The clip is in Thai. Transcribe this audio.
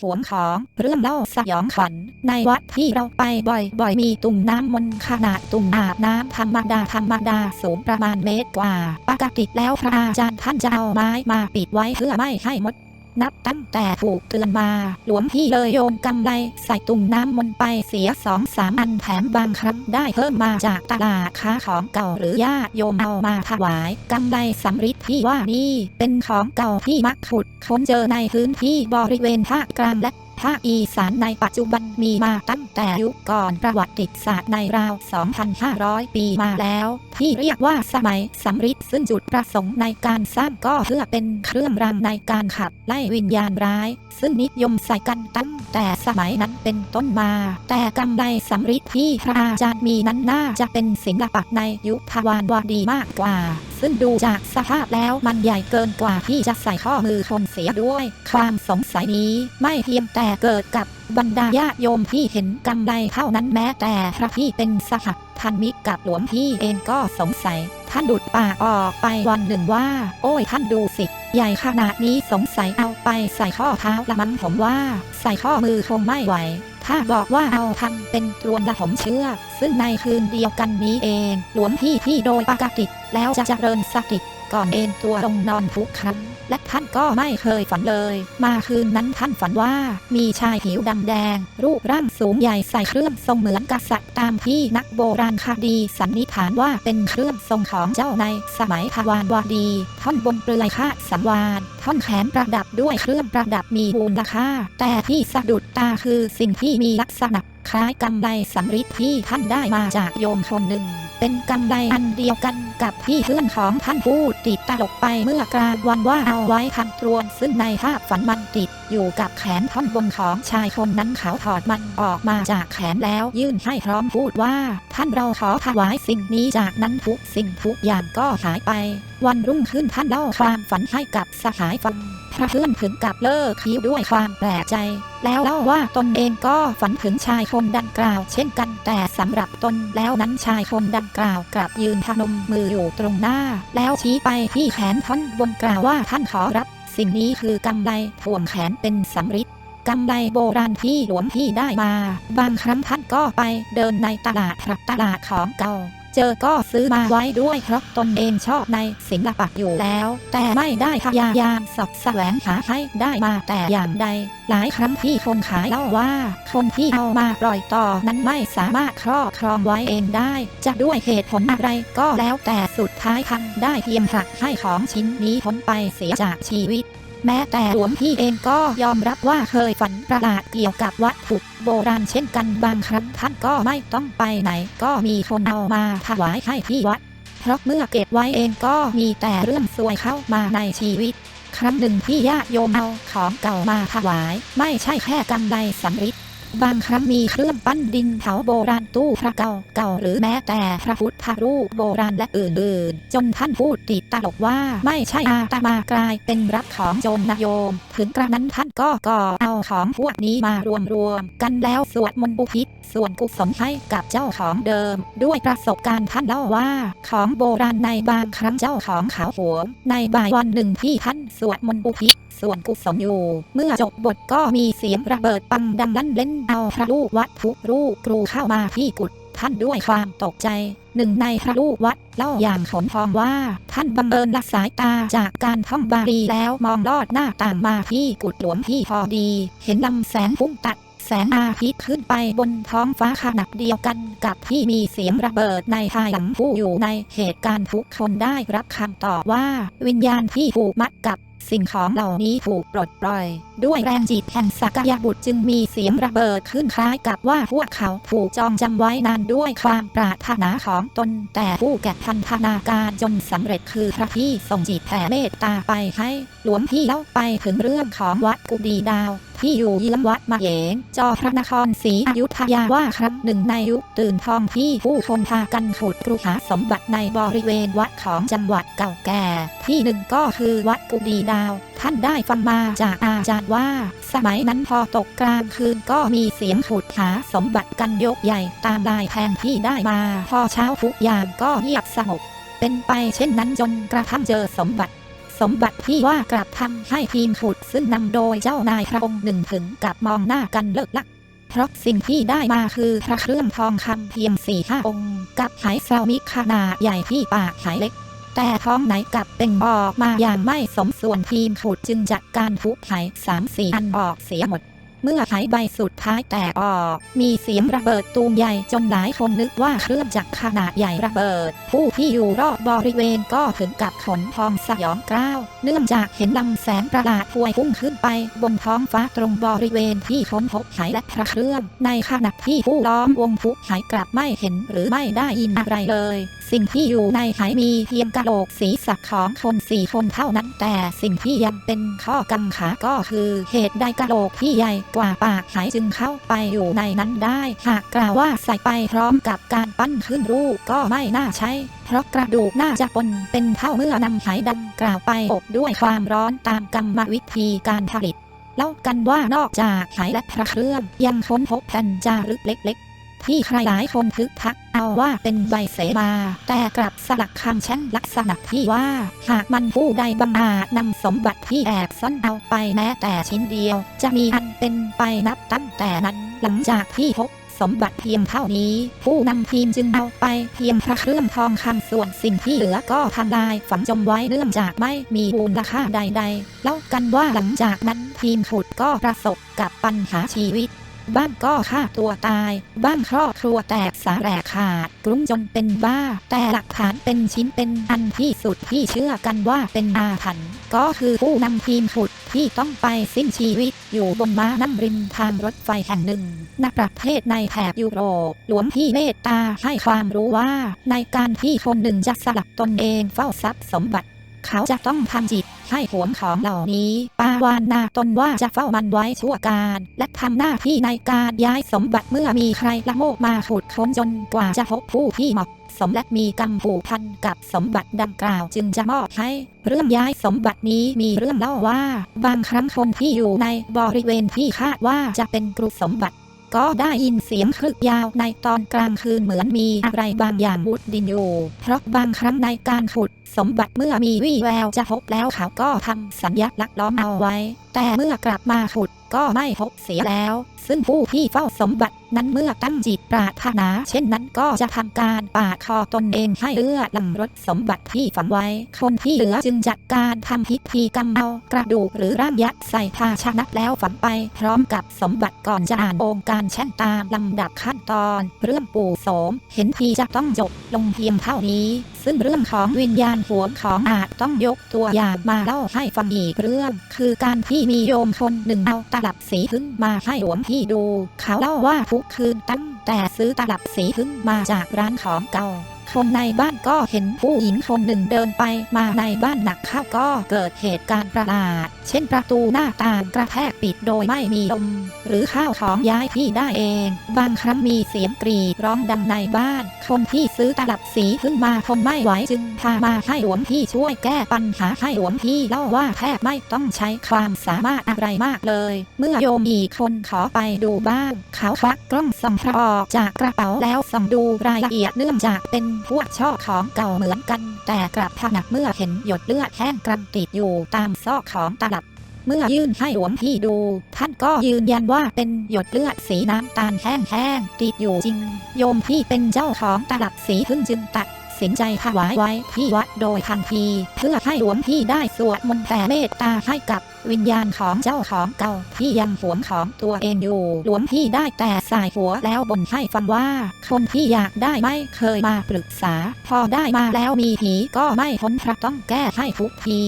หวงของเรื่องเล่าสยองขวัญในวัดที่เราไปบ่อยๆ มีตุ่มน้ำมนต์ขนาดตุ่มอาบน้ำธรรมดาธรรมดาสูงประมาณเมตรกว่า ปกติแล้วพระอาจารย์ท่านจะเอาไม้มาปิดไว้เพื่อไม่ให้มด นับตั้งแต่ถูกเตือนมา หลวงพี่เลยโยนกำไรใส่ตุ่มน้ำมนไปเสียสองสามอันแถมบางครั้งได้เพิ่มมาจากตลาดค้าของเก่าหรือญาติโยมเอามาถวายกำไรสำริดที่ว่านี่เป็นของเก่าที่มักขุดค้นเจอในพื้นที่บริเวณภาคกลางและ ภาคอีสานในปัจจุบันมีมาตั้งแต่ยุคก่อนประวัติศาสตร์ในราว 2,500 ปีมาแล้ว ที่เรียกว่าสมัยสำริดซึ่งจุดประสงค์ในการสร้างก็เพื่อเป็นเครื่องรางในการขับไล่วิญญาณร้าย ซึ่งนิยมใส่กันตั้งแต่สมัยนั้นเป็นต้นมา แต่กำไรสำริดที่พระอาจารย์มีนั้นน่าจะเป็นศิลปะในยุคทวารวดีมากกว่า ซึ่งดูจากสภาพแล้วมันใหญ่เกินกว่าที่จะใส่ข้อมือคนเสียด้วย ความสงสัยนี้ไม่เพียงแต่เกิดกับบรรดาญาติโยมที่เห็นกำไรเท่านั้นแม้แต่พระที่เป็นสหพันมิกกับหลวงพี่เองก็สงสัย ท่านดุดปากออกไปวันหนึ่งว่า โอ้ยท่านดูสิ ใหญ่ขนาดนี้สงสัยเอาไปใส่ข้อเท้าละมั้งผมว่า ใส่ข้อมือคงไม่ไหว ถ้าบอกว่าเอาทำเป็นตรวนละผมเชื่อ ซึ่งในคืนเดียวกันนี้เอง หลวงพี่ที่โดยปกติแล้วจะเจริญสติก่อนเอนตัวลงนอนทุกครั้ง และท่านก็ไม่เคยฝันเลย มาคืนนั้นท่านฝันว่า มีชายผิวดำแดง รูปร่างสูงใหญ่ใส่เครื่องทรงเหมือนกษัตริย์ตามที่นักโบราณคดีสันนิษฐานว่าเป็นเครื่องทรงของเจ้าในสมัยทวารวดี ท่อนบนเปลือยคาดสันวานท่อนแขนประดับด้วยเครื่องประดับมีมูลค่า แต่ที่สะดุดตาคือสิ่งที่มีลักษณะคล้ายกำไลสำริดที่ท่านได้มาจากโยมคนหนึ่ง เป็นกำไลอันเดียวกันกับที่เพื่อนของท่านพูดติดตลกไปเมื่อกลางวันว่าเอาไว้ทำตรวนซึ่งในภาพฝันมันติดอยู่กับแขนท่อนบนของชายคนนั้นเขาถอดมันออกมาจากแขนแล้วยื่นให้พร้อมพูดว่า ท่านเราขอถวายสิ่งนี้จากนั้นทุกสิ่งทุกอย่างก็หายไป วันรุ่งขึ้นท่านเล่าความฝันให้กับสหายฟังพระเพื่อนถึงกับเลิกคิ้วด้วยความแปลกใจ แล้วเล่าว่าตนเองก็ฝันถึงชายคนดังกล่าว เช่นกันแต่สำหรับตนแล้วนั้นชายคนดังกล่าวกลับยืนพนมมืออยู่ตรงหน้า แล้วชี้ไปที่แขนท่อนบนกล่าวว่าท่านขอรับ สิ่งนี้คือกำไลถ่วงแขนเป็นสำริดกำไลโบราณที่หลวงพี่ได้มา บางครั้งท่านก็ไปเดินในตลาดครับตลาดของเก่า เจอก็ซื้อมาไว้ด้วยเพราะตนเองชอบในศิลปะอยู่แล้ว แต่ไม่ได้พยายามสอบแสวงหาให้ได้มาแต่อย่างใด หลายครั้งที่คนขายเล่าว่า คนที่เอามาปล่อยต่อนั้นไม่สามารถครอบครองไว้เองได้ จะด้วยเหตุผลอะไรก็แล้วแต่สุดท้ายทำได้เพียงผลักให้ของชิ้นนี้พ้นไปเสียจากชีวิต แม้แต่หลวงพี่เองก็ยอมรับว่าเคยฝันประหลาดเกี่ยวกับวัตถุโบราณเช่นกันบางครั้งท่านก็ไม่ต้องไปไหน ก็มีคนเอามาถวายให้ที่วัด เพราะเมื่อเก็บไว้เองก็มีแต่เรื่องซวยเข้ามาในชีวิต ครั้งหนึ่งที่ญาติโยมเอาของเก่ามาถวาย ไม่ใช่แค่กำไรสำริด บางครั้งมีเครื่องปั้นดินเผาโบราณตู้พระเก่าเก่าหรือแม้แต่พระพุทธรูปโบราณและอื่นๆ จนท่านพูดติดตลกว่าไม่ใช่อาตมากลายเป็นรับของโจมนะโยม ถึงกระนั้นท่านก็ก่อเอาของพวกนี้มารวมๆกันแล้วสวดมนต์บุพิษส่วนกุศลให้กับเจ้าของเดิม ด้วยประสบการณ์ท่านเล่าว่า ของโบราณในบางครั้งเจ้าของขาวหวงในบ่ายวันหนึ่งที่ท่านสวดมนต์บุพิษ ส่วนกุศลอยู่ เมื่อจบบทก็มีเสียงระเบิดปังดังลั่นเล่นเอาพระลูกวัดทุกรูปกรูเข้ามาที่กุฏท่านด้วยความตกใจ หนึ่งในพระลูกวัดเล่าอย่างขนพองว่า ท่านบังเอิญละสายตาจากการท่องบาลีแล้วมองลอดหน้าต่างมาที่กุฏหลวงพี่พอดี เห็นลำแสงพุ่งตัดแสงอาทิตย์ขึ้นไปบนท้องฟ้าขนาดเดียวกันกับที่มีเสียงระเบิดในภายหลังผู้อยู่ในเหตุการณ์ทุกคนได้รับคำตอบว่า วิญญาณที่ผูกมัดกับ สิ่งของเหล่านี้ถูกปลดปล่อย ด้วยแรงจิตแห่งสักยบุตรจึงมีเสียงระเบิดขึ้นคล้ายกับว่าพวกเขาถูกจองจำไว้นานด้วยความปรารถนาของตน แต่ผู้แก่พันธนาการจนสำเร็จคือพระพี่ส่งจิตแผ่เมตตาไปให้ หลวงพี่เล่าไปถึงเรื่องของวัดกุดีดาว ที่อยู่เยื้องวัดมาเยงจอพระนครศรีอยุธยาว่าครั้งหนึ่งในยุคตื่นทองที่ผู้คนพากันขุดกรุหาสมบัติในบริเวณวัดของจังหวัดเก่าแก่ ที่หนึ่งก็คือวัดกุดีดาว ท่านได้ฟังมาจากอาจารย์ว่า สมัยนั้นพอตกกลางคืนก็มีเสียงขุดหาสมบัติกันยกใหญ่ตามลายแทนที่ได้มา พอเช้าทุกอย่างก็เงียบสงบเป็นไปเช่นนั้นจนกระทั่งเจอสมบัติ สมบัติที่ว่ากลับทำให้ทีมขุดซึ่งนำโดยเจ้านายพระองค์หนึ่งถึงกับมองหน้ากันเลิกลัก เพราะสิ่งที่ได้มาคือพระเครื่องทองคำเพียงสี่ห้าองค์ กับไหเซามิขนาดใหญ่ที่ปากไหเล็ก แต่ท้องไหนกลับเป็นบอกมาอย่างไม่สมส่วนทีมขุดจึงจัดการทุบไหสามสี่อันบอกเสียหมด เมื่อไหใบสุดท้ายแตกออก มีเสียงระเบิดตูมใหญ่จนหลายคนนึกว่าเครื่องจักรขนาดใหญ่ระเบิด ผู้ที่อยู่รอบบริเวณก็ถึงกับขนพองสยองกล้าว เนื่องจากเห็นลำแสงประหลาดพวยพุ่งขึ้นไปบนท้องฟ้าตรงบริเวณที่ค้นพบไหและพระเครื่อง ในขณะที่ผู้ล้อมวงทุกไหกลับไม่เห็นหรือไม่ได้ยินอะไรเลย สิ่งที่อยู่ในไหมีเพียงกะโหลกศีรษะของคนสี่คนเท่านั้นแต่สิ่งที่ยังเป็นข้อกังขาก็คือเหตุใดกะโหลกที่ใหญ่กว่าปากไหจึงเข้าไปอยู่ในนั้นได้ หากกล่าวว่าใส่ไปพร้อมกับการปั้นขึ้นรูปก็ไม่น่าใช่เพราะกระดูกน่าจะปนเป็นเท่าเมื่อนำไหดังกล่าวไปอบด้วยความร้อนตามกรรมวิธีการผลิตเล่ากันว่านอกจากไหและพระเครื่องยังค้นพบแผ่นจารึกเล็กๆ ที่ใครหลายคนทึกทักเอาว่าเป็นใบเสมา แต่กลับสลักคำแช่งลักษณะที่ว่า หากมันผู้ใดบังอาจนำสมบัติที่แอบซ่อนเอาไปแม้แต่ชิ้นเดียว จะมีอันเป็นไปนับตั้งแต่นั้นหลังจากที่พบสมบัติเพียงเท่านี้ ผู้นำทีมจึงเอาไปเพียงพระเครื่องทองคำส่วนสิ่งที่เหลือก็ทำลายฝังจมไว้เนื่องจากไม่มีมูลค่าใด ๆ เล่ากันว่าหลังจากนั้นทีมขุดก็ประสบกับปัญหาชีวิต บ้างก็ฆ่าตัวตาย บ้างครอบครัวแตกสาแหลกขาดกลุ้มจนเป็นบ้า แต่หลักฐานเป็นชิ้นเป็นอันที่สุดที่เชื่อกันว่าเป็นอาถรรพ์ก็คือผู้นำทีมขุดที่ต้องไปสิ้นชีวิต อยู่บนม้านั่งริมทางรถไฟแห่งหนึ่งณประเทศในแถบยุโรปหลวงพี่เมตตาให้ความรู้ว่า ในการที่คนหนึ่งจะสลักตนเองเฝ้าทรัพย์สมบัติ เขาจะต้องทำจิตให้หวงของเหล่านี้ปาวานนาตนว่าจะเฝ้ามันไว้ชั่วการ และทำหน้าที่ในการย้ายสมบัติเมื่อมีใครละโมบมาขุดค้นจนกว่าจะพบผู้ที่เหมาะสมและมีกรรมผูกพันกับสมบัติดังกล่าวจึงจะมอบให้ เรื่องย้ายสมบัตินี้มีเรื่องเล่าว่า บางครั้งคนที่อยู่ในบริเวณที่คาดว่าจะเป็นกรุสมบัติ ก็ได้ยินเสียงคลึกยาวในตอนกลางคืนเหมือนมีอะไรบางอย่างมุดดินอยู่ เพราะบางครั้งในการขุดสมบัติเมื่อมีวี่แววจะพบแล้วเขาก็ทำสัญญลักษณ์ล้อมเอาไว้แต่เมื่อกลับมาขุดก็ไม่พบเสียแล้ว ซึ่งผู้ที่เฝ้าสมบัตินั้นเมื่อตั้งจิตปรารถนา เช่นนั้นก็จะทำการปาดคอตนเองให้เลือดลังรถสมบัติที่ฝังไว้ คนที่เหลือจึงจัดการทำพิธีกรรมเอากระดูกหรือร่างยัดใส่ภาชนะแล้วฝังไป พร้อมกับสมบัติก่อนจะอ่านองค์การแช่งตามลำดับขั้นตอน เรื่องปู่โสม เห็นทีจะต้องจบลงเพียงเท่านี้ซึ่งเรื่องของวิญญาณหวงของอาจต้องยกตัวอย่างมาเล่าให้ฟังอีกเรื่อง คือการที่มีโยมคนหนึ่งเอาตลับสีขึ้นมาให้หลวงพี่ดู เขาเล่าว่าทุกคืนตั้งแต่ซื้อตลับสีขึ้นมาจากร้านของเก่า คนในบ้านก็เห็นผู้หญิงคนหนึ่งเดินไปมาในบ้านหนักเข้าก็เกิดเหตุการณ์ประหลาด เช่นประตูหน้าต่างกระแทกปิดโดยไม่มีลม หรือข้าวของย้ายที่ได้เอง บางครั้งมีเสียงกรีดร้องดังในบ้าน คนที่ซื้อตลับสีขึ้นมาทนไม่ไหวจึงพามาให้หลวงพี่ช่วยแก้ปัญหาให้หลวงพี่เล่าว่าแทบไม่ต้องใช้ความสามารถอะไรมากเลย เมื่อโยมอีกคนขอไปดูบ้างเขาควักกล้องส่องพระออกจากกระเป๋าแล้วส่องดูรายละเอียดเนื่องจากเป็นพวกช่อของเก่าเหมือนกัน แต่กลับผนักเมื่อเห็นหยดเลือดแห้งกรันติดอยู่ตามซอกของตลับ เมื่อยื่นให้หลวงพี่ดู ท่านก็ยืนยันว่าเป็นหยดเลือดสีน้ำตาลแห้งๆติดอยู่จริง โยมพี่เป็นเจ้าของตลับสีพึ่งจึงตัด สินใจถวายไว้ที่วัดโดยทันที เพื่อให้หลวงพี่ได้สวดมนต์แผ่เมตตาให้กับวิญญาณของเจ้าของเก่าที่ยังหวงของตัวเองอยู่ หลวงพี่ได้แต่สายหัวแล้วบนให้ฟังว่า คนที่อยากได้ไม่เคยมาปรึกษา พอได้มาแล้วมีผีก็ไม่พ้นพระต้องแก้ให้ทุกที